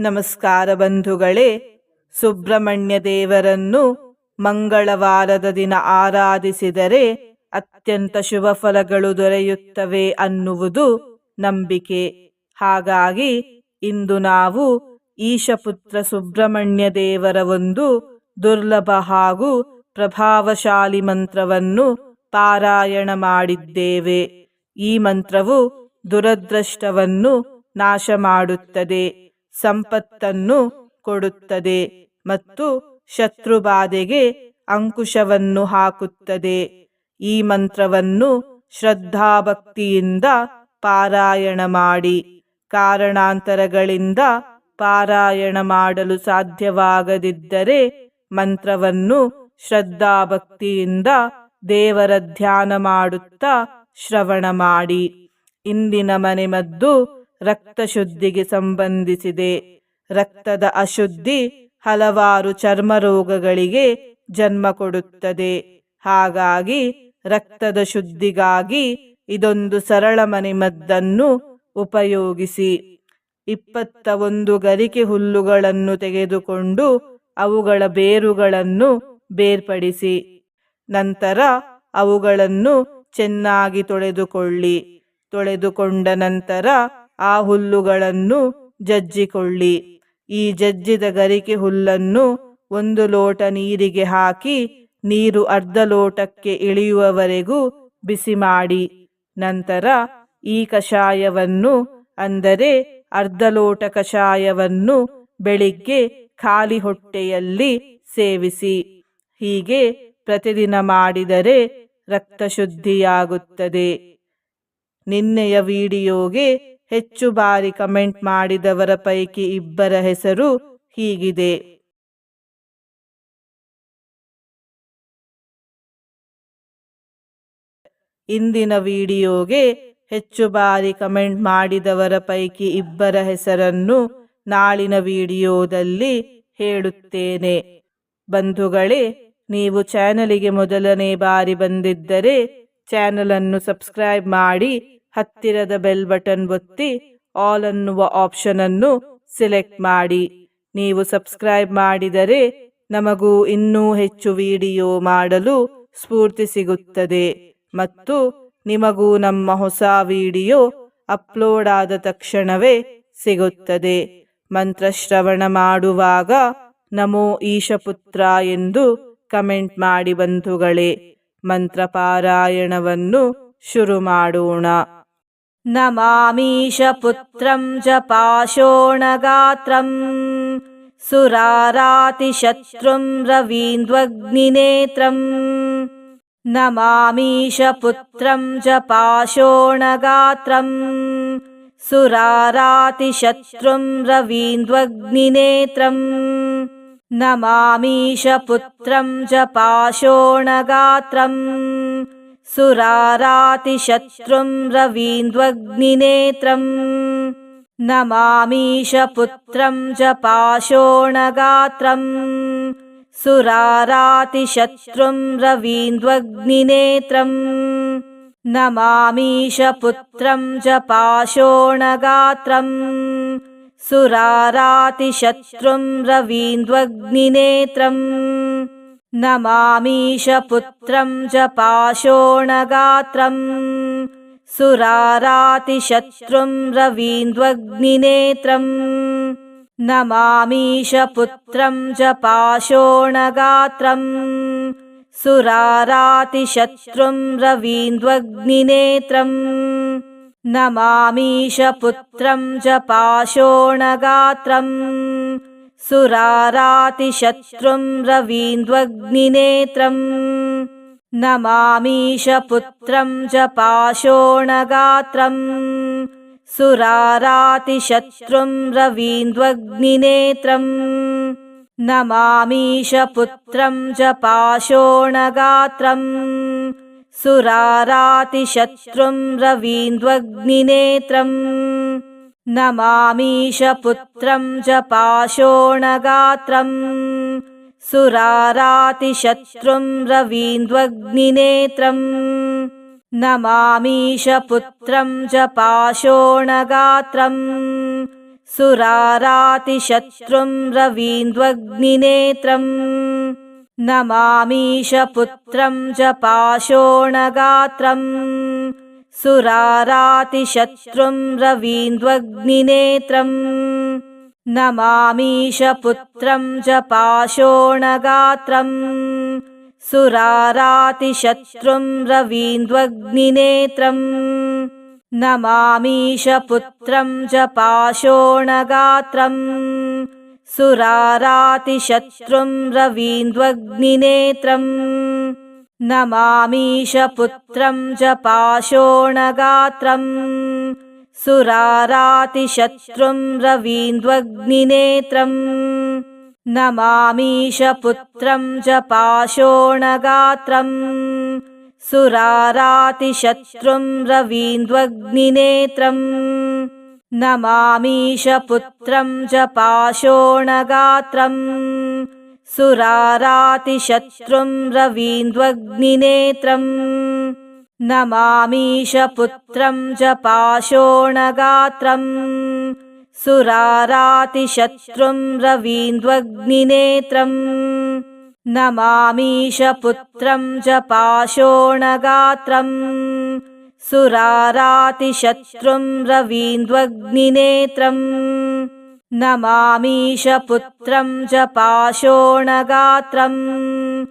ನಮಸ್ಕಾರ ಬಂಧುಗಳೇ, ಸುಬ್ರಹ್ಮಣ್ಯ ದೇವರನ್ನು ಮಂಗಳವಾರದ ದಿನ ಆರಾಧಿಸಿದರೆ ಅತ್ಯಂತ ಶುಭ ಫಲಗಳು ದೊರೆಯುತ್ತವೆ ಅನ್ನುವುದು ನಂಬಿಕೆ. ಹಾಗಾಗಿ ಇಂದು ನಾವು ಈಶಪುತ್ರ ಸುಬ್ರಹ್ಮಣ್ಯ ದೇವರ ಒಂದು ದುರ್ಲಭ ಹಾಗೂ ಪ್ರಭಾವಶಾಲಿ ಮಂತ್ರವನ್ನು ಪಾರಾಯಣ ಮಾಡಿದ್ದೇವೆ. ಈ ಮಂತ್ರವು ದುರದೃಷ್ಟವನ್ನು ನಾಶ ಮಾಡುತ್ತದೆ. ಸಂಪತ್ತನ್ನು ಕೊಡುತ್ತದೆ ಮತ್ತು ಶತ್ರುಬಾಧೆಗೆ ಅಂಕುಶವನ್ನು ಹಾಕುತ್ತದೆ. ಈ ಮಂತ್ರವನ್ನು ಶ್ರದ್ಧಾಭಕ್ತಿಯಿಂದ ಪಾರಾಯಣ ಮಾಡಿ. ಕಾರಣಾಂತರಗಳಿಂದ ಪಾರಾಯಣ ಮಾಡಲು ಸಾಧ್ಯವಾಗದಿದ್ದರೆ ಮಂತ್ರವನ್ನು ಶ್ರದ್ಧಾಭಕ್ತಿಯಿಂದ ದೇವರ ಧ್ಯಾನ ಮಾಡುತ್ತಾ ಶ್ರವಣ ಮಾಡಿ. ಇಂದಿನ ಮನೆಮದ್ದು ರಕ್ತ ಶುದ್ಧಿಗೆ ಸಂಬಂಧಿಸಿದೆ. ರಕ್ತದ ಅಶುದ್ಧಿ ಹಲವಾರು ಚರ್ಮ ರೋಗಗಳಿಗೆ ಜನ್ಮ ಕೊಡುತ್ತದೆ. ಹಾಗಾಗಿ ರಕ್ತದ ಶುದ್ಧಿಗಾಗಿ ಇದೊಂದು ಸರಳ ಮನೆಮದ್ದನ್ನು ಉಪಯೋಗಿಸಿ. ಇಪ್ಪತ್ತ ಒಂದು ಗರಿಕೆ ಹುಲ್ಲುಗಳನ್ನು ತೆಗೆದುಕೊಂಡು ಅವುಗಳ ಬೇರುಗಳನ್ನು ಬೇರ್ಪಡಿಸಿ. ನಂತರ ಅವುಗಳನ್ನು ಚೆನ್ನಾಗಿ ತೊಳೆದುಕೊಳ್ಳಿ. ತೊಳೆದುಕೊಂಡ ನಂತರ ಆ ಹುಲ್ಲುಗಳನ್ನು ಜಜ್ಜಿಕೊಳ್ಳಿ. ಈ ಜಜ್ಜಿದ ಗರಿಕೆ ಹುಲ್ಲನ್ನು ಒಂದು ಲೋಟ ನೀರಿಗೆ ಹಾಕಿ ನೀರು ಅರ್ಧ ಲೋಟಕ್ಕೆ ಇಳಿಯುವವರೆಗೂ ಬಿಸಿ ಮಾಡಿ. ನಂತರ ಈ ಕಷಾಯವನ್ನು, ಅಂದರೆ ಅರ್ಧ ಲೋಟ ಕಷಾಯವನ್ನು ಬೆಳಿಗ್ಗೆ ಖಾಲಿ ಹೊಟ್ಟೆಯಲ್ಲಿ ಸೇವಿಸಿ. ಹೀಗೆ ಪ್ರತಿದಿನ ಮಾಡಿದರೆ ರಕ್ತ ಶುದ್ಧಿಯಾಗುತ್ತದೆ ನಿನ್ನೆಯ ವಿಡಿಯೋಗೆ ಹೆಚ್ಚು ಬಾರಿ ಕಮೆಂಟ್ ಮಾಡಿದವರ ಪೈಕಿ ಇಬ್ಬರ ಹೆಸರು ಹೀಗಿದೆ. ಇಂದಿನ ವಿಡಿಯೋಗೆ ಹೆಚ್ಚು ಬಾರಿ ಕಮೆಂಟ್ ಮಾಡಿದವರ ಪೈಕಿ ಇಬ್ಬರ ಹೆಸರನ್ನು ನಾಳಿನ ವಿಡಿಯೋದಲ್ಲಿ ಹೇಳುತ್ತೇನೆ. ಬಂಧುಗಳೇ, ನೀವು ಚಾನಲಿಗೆ ಮೊದಲನೇ ಬಾರಿ ಬಂದಿದ್ದರೆ ಚಾನಲನ್ನು ಸಬ್ಸ್ಕ್ರೈಬ್ ಮಾಡಿ ಹತ್ತಿರದ ಬೆಲ್ ಬಟನ್ ಒತ್ತಿ ಆಲ್ ಅನ್ನುವ ಆಪ್ಷನ್ ಅನ್ನು ಸೆಲೆಕ್ಟ್ ಮಾಡಿ. ನೀವು ಸಬ್ಸ್ಕ್ರೈಬ್ ಮಾಡಿದರೆ ನಮಗೂ ಇನ್ನೂ ಹೆಚ್ಚು ವಿಡಿಯೋ ಮಾಡಲು ಸ್ಫೂರ್ತಿ ಸಿಗುತ್ತದೆ. ಮತ್ತು ನಿಮಗೂ ನಮ್ಮ ಹೊಸ ವಿಡಿಯೋ ಅಪ್ಲೋಡ್ ಆದ ತಕ್ಷಣವೇ ಸಿಗುತ್ತದೆ. ಮಂತ್ರಶ್ರವಣ ಮಾಡುವಾಗ ನಮೋ ಈಶಪುತ್ರ ಎಂದು ಕಮೆಂಟ್ ಮಾಡಿ ಬಂಧುಗಳೇ ಮಂತ್ರ ಪಾರಾಯಣವನ್ನು ಶುರು ಮಾಡೋಣ. नमामिष च पाशोणगात्रम्। सुरारातिशत्रुं रवीन्द्वग्निनेत्रम्। नमामिष पुत्रं जपाशोऽगात्रम् सुरारातिशत्रुं रवीन्द्वग्निनेत्रं नमामिष पुत्रं जपाशोऽगात्रम् सुरारातिशत्रुं रवीन्द्वग्निनेत्रम्। नमामीशपुत्रं च पाशोणगात्रम्। सुरारातिशत्रुं रवीन्द्वग्निनेत्रम्। नमामीशपुत्रं च पाशोणगात्रम्। सुरारातिशत्रुं रवीन्द्वग्निनेत्रम् नमामीशपुत्रं च पाशोणगात्रम्। सुरारातिशत्रुं रवीन्द्वग्निनेत्रम्। नमामीशपुत्रं च पाशोणगात्रम्। सुरारातिशत्रुं रवीन्द्वग्निनेत्रम्। नमामीशपुत्रं च पाशोणगात्रम् सुरारातिशत्रुं रवीन्द्वग्निनेत्रम्। नमामीशपुत्रं च पाशोणगात्रम्। सुरारातिशत्रुं रवीन्द्वग्निनेत्रम्। नमामीशपुत्रं च पाशोणगात्रम्। सुरारातिशत्रुं रवीन्द्वग्निनेत्रम् नमामीशपुत्रं च पाशोणगात्रम्। सुरारातिशत्रुं रवीन्द्वग्निनेत्रम्। नमामीशपुत्रं च पाशोणगात्रम्। सुरारातिशत्रुं रवीन्द्वग्निनेत्रम्। नमामीशपुत्रं च पाशोणगात्रम् सुरारातिशत्रुं रवीन्द्वग्निनेत्रम् नमामीशपुत्रं च पाशोणगात्रम्। सुरारातिशत्रुं रवीन्द्वग्निनेत्रम् नमामीशपुत्रं च पाशोणगात्रम्। सुरारातिशत्रुं रवीन्द्वग्निनेत्रम् नमामीशपुत्रं च पाशोणगात्रम् सुरारातिशत्रुं रवीन्द्वग्निनेत्रम् नमामीशपुत्रं च पाशोणगात्रम् सुरारातिशत्रुं रवीन्द्वग्निनेत्रम् नमामीशपुत्रं च पाशोणगात्रम् सुरारातिशत्रुं रवीन्द्वग्निनेत्रम्। नमामीशपुत्रं च पाशोणगात्रम्। सुरारातिशत्रुं रवीन्द्वग्निनेत्रम्। नमामीशपुत्रं च पाशोणगात्रम्। सुरारातिशत्रुं रवीन्द्वग्निनेत्रम् नमामीशपुत्रं च पाशोणगात्रम्।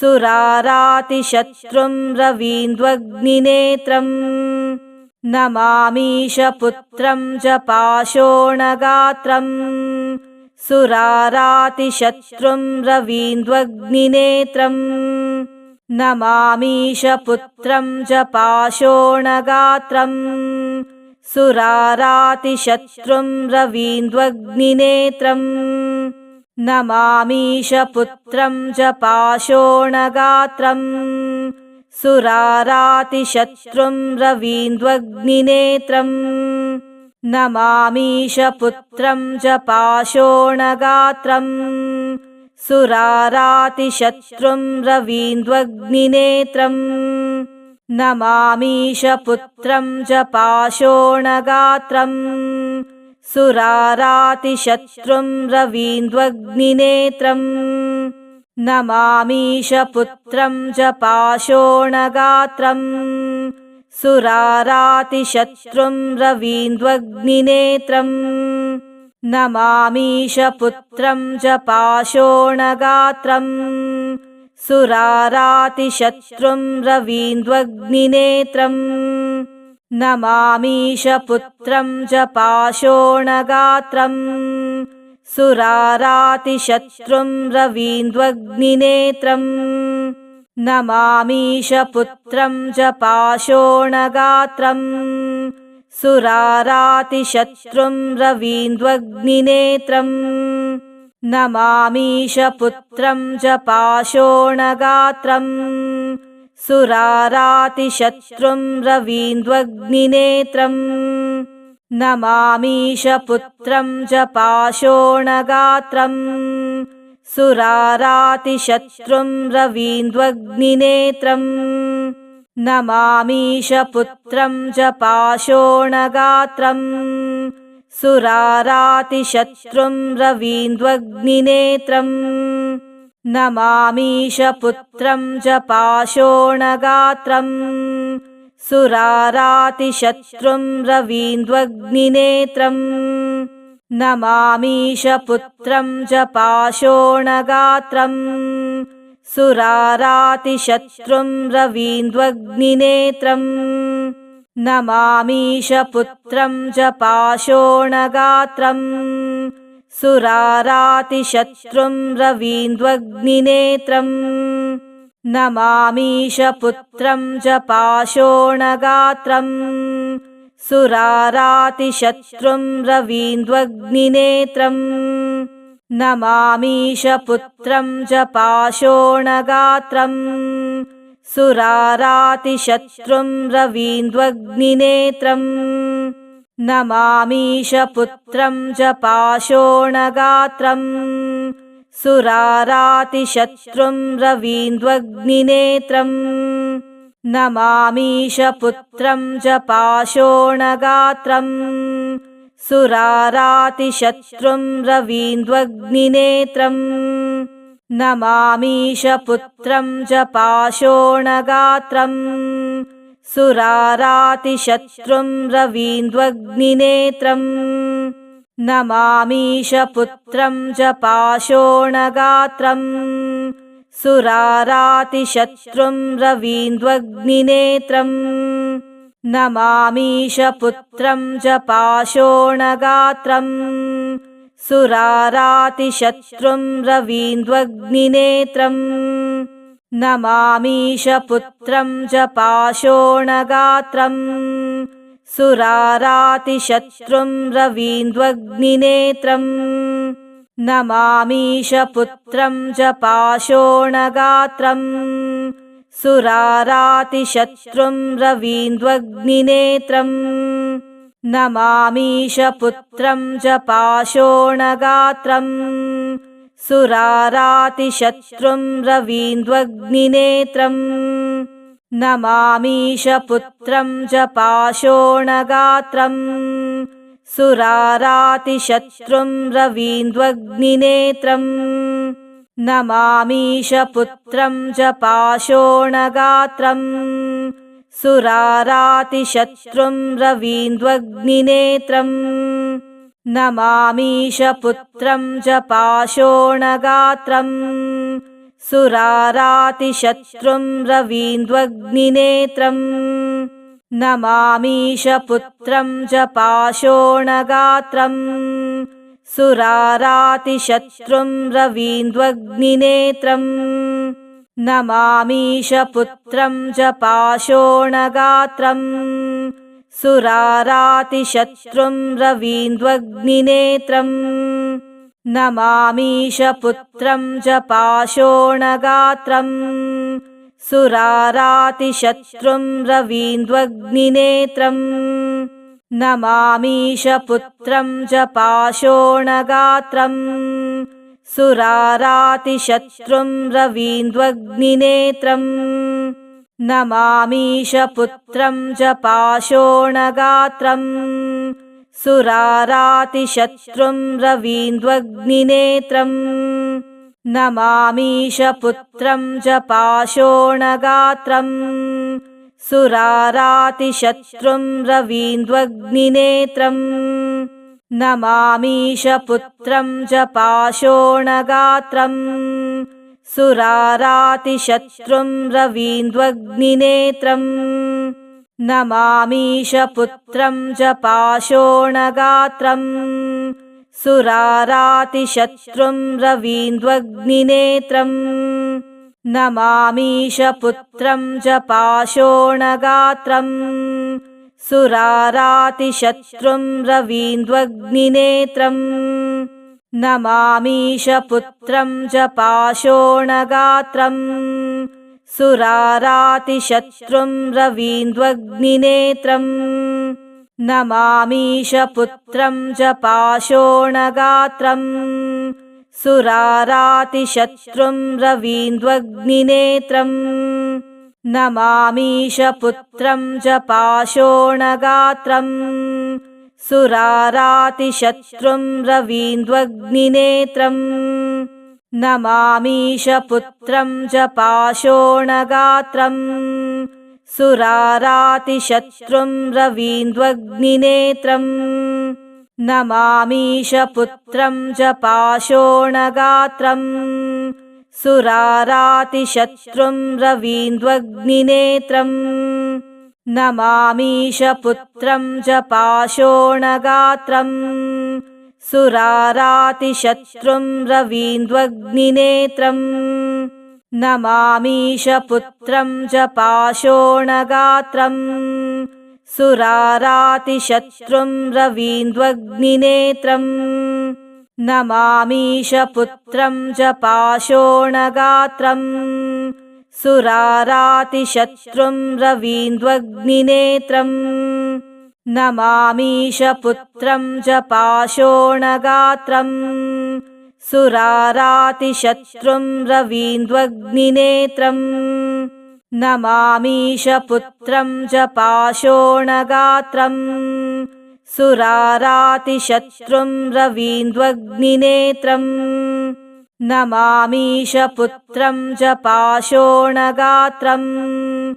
सुरारातिशत्रुं रवीन्द्वग्निनेत्रम्। नमामीशपुत्रं च पाशोणगात्रम्। सुरारातिशत्रुं रवीन्द्वग्निनेत्रम्। नमामीशपुत्रं च पाशोणगात्रम् सुरारातिशत्रुं रवीन्द्वग्निनेत्रम् नमामीशपुत्रं च पाशोणगात्रम्। सुरारातिशत्रुं रवीन्द्वग्निनेत्रम् नमामीशपुत्रं च पाशोणगात्रम्। सुरारातिशत्रुं रवीन्द्वग्निनेत्रम् नमामीशपुत्रं च पाशोणगात्रम्। सुरारातिशत्रुं रवीन्द्वग्निनेत्रम्। नमामीशपुत्रं च पाशोणगात्रम्। सुरारातिशत्रुं रवीन्द्वग्निनेत्रम्। नमामीशपुत्रं च पाशोणगात्रम् सुरारातिशत्रुं रवीन्द्वग्निनेत्रम् नमामीशपुत्रं च पाशोणगात्रम्। सुरारातिशत्रुं रवीन्द्वग्निनेत्रम् नमामीशपुत्रं च पाशोणगात्रम्। सुरारातिशत्रुं रवीन्द्वग्निनेत्रम् नमामीशपुत्रं च पाशोणगात्रम् सुरारातिशत्रुं रवीन्द्वग्निनेत्रम् नमामीशपुत्रं च पाशोणगात्रम् सुरारातिशत्रुं रवीन्द्वग्निनेत्रम् नमामीशपुत्रं च पाशोणगात्रम् सुरारातिशत्रुं रवीन्द्वग्निनेत्रम्। नमामीशपुत्रं च पाशोणगात्रम्। सुरारातिशत्रुं रवीन्द्वग्निनेत्रम्। नमामीशपुत्रं च पाशोणगात्रम्। सुरारातिशत्रुं रवीन्द्वग्निनेत्रम् नमामीशपुत्रं च पाशोणगात्रम्। सुरारातिशत्रुं रवीन्द्वग्निनेत्रम्। नमामीशपुत्रं च पाशोणगात्रम्। सुरारातिशत्रुं रवीन्द्वग्निनेत्रम्। नमामीशपुत्रं च पाशोणगात्रम् सुरारातिशत्रुं रवीन्द्वग्निनेत्रम् नमामीशपुत्रं च पाशोणगात्रम्। सुरारातिशत्रुं रवीन्द्वग्निनेत्रम् नमामीशपुत्रं च पाशोणगात्रम्। सुरारातिशत्रुं रवीन्द्वग्निनेत्रम् नमामीशपुत्रं च पाशोणगात्रम्। सुरारातिशत्रुं रवीन्द्वग्निनेत्रम्। नमामीशपुत्रं च पाशोणगात्रम्। सुरारातिशत्रुं रवीन्द्वग्निनेत्रम्। नमामीशपुत्रं च पाशोणगात्रम् सुरारातिशत्रुं रवीन्द्वग्निनेत्रम्। नमामीशपुत्रं च पाशोणगात्रम्। सुरारातिशत्रुं रवीन्द्वग्निनेत्रम्। नमामीशपुत्रं च पाशोणगात्रम्। सुरारातिशत्रुं रवीन्द्वग्निनेत्रम् नमामीशपुत्रं च पाशोणगात्रम् सुरारातिशत्रुं रवीन्द्वग्निनेत्रम् नमामीशपुत्रं च पाशोणगात्रम् सुरारातिशत्रुं रवीन्द्वग्निनेत्रम् नमामीशपुत्रं च पाशोणगात्रम् सुरारातिशत्रुं रवीन्द्वग्निनेत्रम्। नमामीशपुत्रं च पाशोणगात्रम्। सुरारातिशत्रुं रवीन्द्वग्निनेत्रम्। नमामीशपुत्रं च पाशोणगात्रम्। सुरारातिशत्रुं रवीन्द्वग्निनेत्रम् नमामीशपुत्रं च पाशोणगात्रम्। सुरारातिशत्रुं रवीन्द्वग्निनेत्रम्। नमामीशपुत्रं च पाशोणगात्रम्। सुरारातिशत्रुं रवीन्द्वग्निनेत्रम्। नमामीशपुत्रं च पाशोणगात्रम् सुरारातिशत्रुं रवीन्द्वग्निनेत्रम् नमामीशपुत्रं च पाशोणगात्रम्। सुरारातिशत्रुं रवीन्द्वग्निनेत्रम् नमामीशपुत्रं च पाशोणगात्रम्। सुरारातिशत्रुं रवीन्द्वग्निनेत्रम् नमामीशपुत्रं च पाशोणगात्रम्। सुरारातिशत्रुं रवीन्द्वग्निनेत्रम्। नमामीशपुत्रं च पाशोणगात्रम्। सुरारातिशत्रुं रवीन्द्वग्निनेत्रम्। नमामीशपुत्रं च पाशोणगात्रम् सुरारातिशत्रुं रवीन्द्वग्निनेत्रम्। नमामीशपुत्रं च पाशोणगात्रम्। सुरारातिशत्रुं रवीन्द्वग्निनेत्रम्। नमामीशपुत्रं च पाशोणगात्रम्। सुरारातिशत्रुं रवीन्द्वग्निनेत्रम् नमामीशपुत्रं च पाशोणगात्रम्। सुरारातिशत्रुं रवीन्द्वग्निनेत्रम्। नमामीशपुत्रं च पाशोणगात्रम्। सुरारातिशत्रुं रवीन्द्वग्निनेत्रम्। नमामीशपुत्रं च पाशोणगात्रम् सुरारातिशत्रुं रवीन्द्वग्निनेत्रम्। नमामीशपुत्रं च पाशोणगात्रम्। सुरारातिशत्रुं रवीन्द्वग्निनेत्रम्। नमामीशपुत्रं च पाशोणगात्रम्। सुरारातिशत्रुं रवीन्द्वग्निनेत्रम् नमामीशपुत्रं च पाशोणगात्रम्। सुरारातिशत्रुं रवीन्द्वग्निनेत्रम्। नमामीशपुत्रं च पाशोणगात्रम्। सुरारातिशत्रुं रवीन्द्वग्निनेत्रम्। नमामीशपुत्रं च पाशोणगात्रम् सुरारातिशत्रुं रवीन्द्वग्निनेत्रम् नमामीशपुत्रं च पाशोणगात्रम्।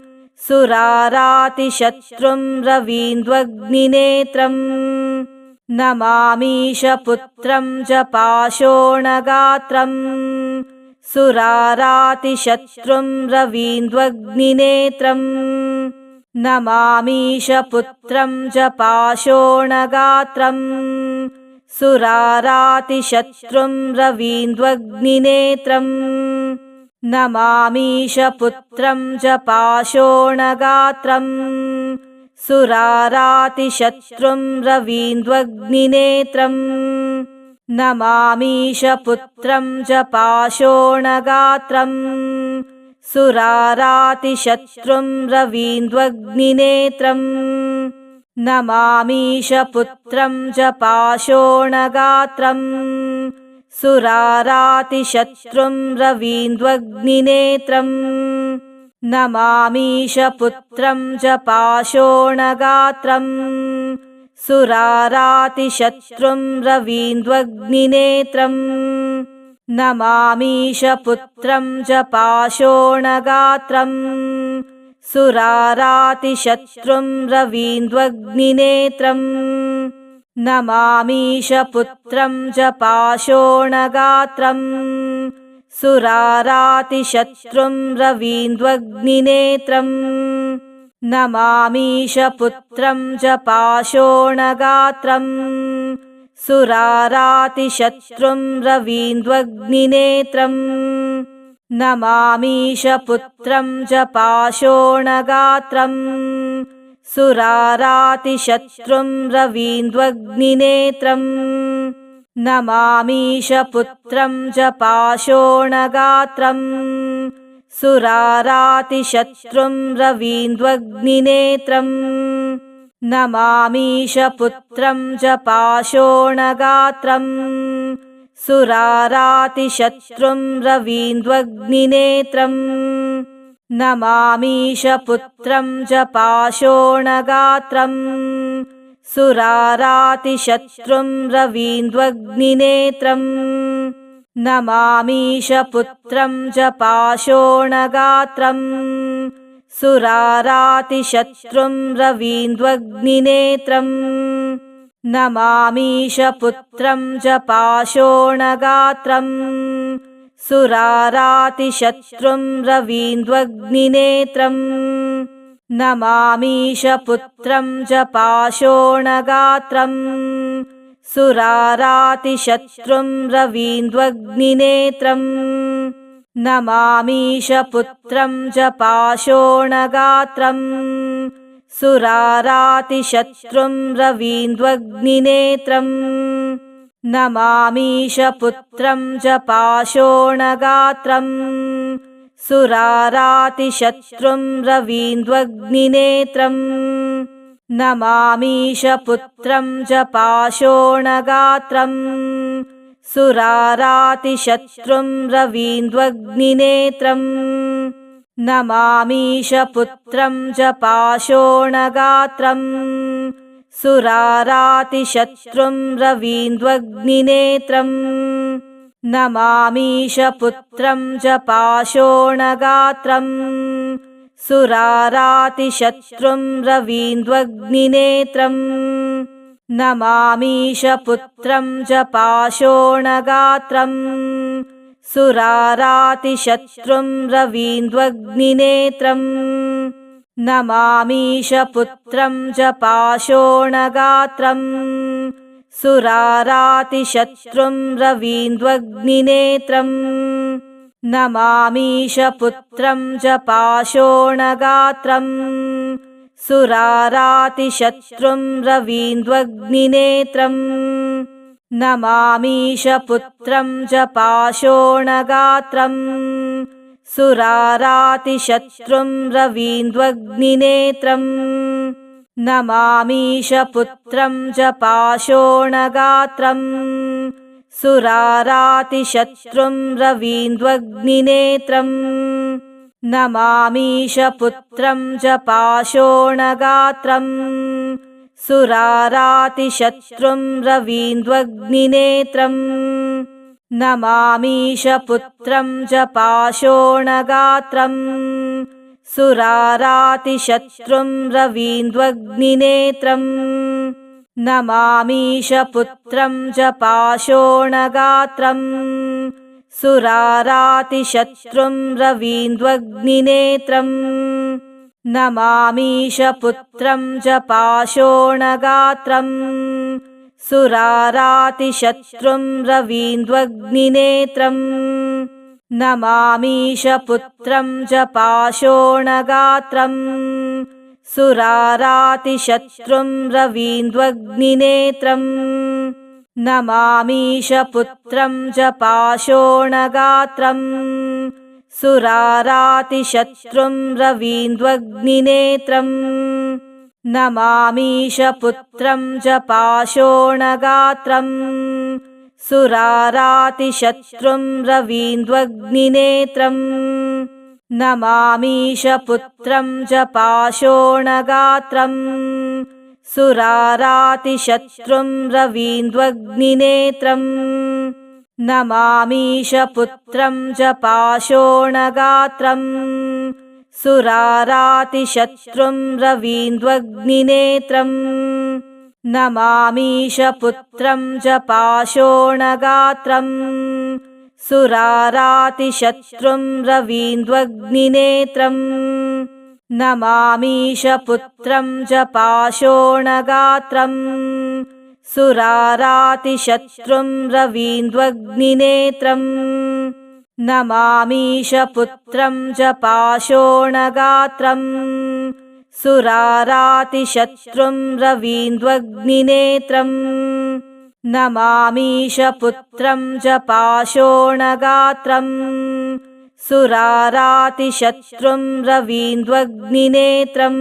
सुरारातिशत्रुं रवीन्द्वग्निनेत्रम् नमामीशपुत्रं च पाशोणगात्रम्। सुरारातिशत्रुं रवीन्द्वग्निनेत्रम् नमामीशपुत्रं च पाशोणगात्रम्। सुरारातिशत्रुं रवीन्द्वग्निनेत्रम्। नमामीशपुत्रं च पाशोणगात्रम्। सुरारातिशत्रुं रवीन्द्वग्निनेत्रम्। नमामीशपुत्रं च पाशोणगात्रम् सुरारातिशत्रुं रवीन्द्वग्निनेत्रम्। नमामीशपुत्रं च पाशोणगात्रम्। सुरारातिशत्रुं रवीन्द्वग्निनेत्रम्। नमामीशपुत्रं च पाशोणगात्रम्। सुरारातिशत्रुं रवीन्द्वग्निनेत्रम् नमामीशपुत्रं च पाशोणगात्रम्। सुरारातिशत्रुं रवीन्द्वग्निनेत्रम्। नमामीशपुत्रं च पाशोणगात्रम्। सुरारातिशत्रुं रवीन्द्वग्निनेत्रम्। नमामीशपुत्रं च पाशोणगात्रम् सुरारातिशत्रुं रवीन्द्वग्निनेत्रम् नमामीशपुत्रं च पाशोणगात्रम्। सुरारातिशत्रुं रवीन्द्वग्निनेत्रम् नमामीशपुत्रं च पाशोणगात्रम्। सुरारातिशत्रुं रवीन्द्वग्निनेत्रम् नमामीशपुत्रं च पाशोणगात्रम् सुरारातिशत्रुं रवीन्द्वग्निनेत्रम्। नमामीशपुत्रं च पाशोणगात्रम् सुरारातिशत्रुं रवीन्द्वग्निनेत्रम्। नमामीशपुत्रं च पाशोणगात्रम् सुरारातिशत्रुं रवीन्द्वग्निनेत्रम्। नमामीशपुत्रं च पाशोणगात्रम्। सुरारातिशत्रुं रवीन्द्वग्निनेत्रम्। नमामीशपुत्रं च पाशोणगात्रम्। सुरारातिशत्रुं रवीन्द्वग्निनेत्रम् नमामीशपुत्रं च पाशोणगात्रम् सुरारातिशत्रुं रवीन्द्वग्निनेत्रम् नमामीशपुत्रं च पाशोणगात्रम् सुरारातिशत्रुं रवीन्द्वग्निनेत्रम् नमामीशपुत्रं च पाशोणगात्रम् सुरारातिशत्रुं रवीन्द्वग्निनेत्रम्। नमामीशपुत्रं च पाशोणगात्रम्। सुरारातिशत्रुं रवीन्द्वग्निनेत्रम्। नमामीशपुत्रं च पाशोणगात्रम्। सुरारातिशत्रुं रवीन्द्वग्निनेत्रम् नमामीशपुत्रं च पाशोणगात्रम्। सुरारातिशत्रुं रवीन्द्वग्निनेत्रम्। नमामीशपुत्रं च पाशोणगात्रम्। सुरारातिशत्रुं रवीन्द्वग्निनेत्रम्। नमामीशपुत्रं च पाशोणगात्रम् सुरारातिशत्रुं रवीन्द्वग्निनेत्रम् नमामीशपुत्रं च पाशोणगात्रम्। सुरारातिशत्रुं रवीन्द्वग्निनेत्रम् नमामीशपुत्रं च पाशोणगात्रम्। सुरारातिशत्रुं रवीन्द्वग्निनेत्रम् नमामीशपुत्रं च पाशोणगात्रम्। सुरारातिशत्रुं रवीन्द्वग्निनेत्रम्। नमामीशपुत्रं च पाशोणगात्रम्। सुरारातिशत्रुं रवीन्द्वग्निनेत्रम्। नमामीशपुत्रं च पाशोणगात्रम् सुरारातिशत्रुं रवीन्द्वग्निनेत्रम् नमामीशपुत्रं च पाशोणगात्रम्। सुरारातिशत्रुं रवीन्द्वग्निनेत्रम् नमामीशपुत्रं च पाशोणगात्रम्। सुरारातिशत्रुं रवीन्द्वग्निनेत्रम् नमामीशपुत्रं च पाशोणगात्रम् सुरारातिशत्रुं रवीन्द्वग्निनेत्रम् नमामीशपुत्रं च पाशोणगात्रम् सुरारातिशत्रुं रवीन्द्वग्निनेत्रम् नमामीशपुत्रं च पाशोणगात्रम् सुरारातिशत्रुं रवीन्द्वग्निनेत्रम्। नमामीशपुत्रं च पाशोणगात्रम्। सुरारातिशत्रुं रवीन्द्वग्निनेत्रम्। नमामीशपुत्रं च पाशोणगात्रम्। सुरारातिशत्रुं रवीन्द्वग्निनेत्रम् नमामीशपुत्रं च पाशोणगात्रम्। सुरारातिशत्रुं रवीन्द्वग्निनेत्रम्। नमामीशपुत्रं च पाशोणगात्रम्। सुरारातिशत्रुं रवीन्द्वग्निनेत्रम्। नमामीशपुत्रं च पाशोणगात्रम् सुरारातिशत्रुं रवीन्द्वग्निनेत्रम्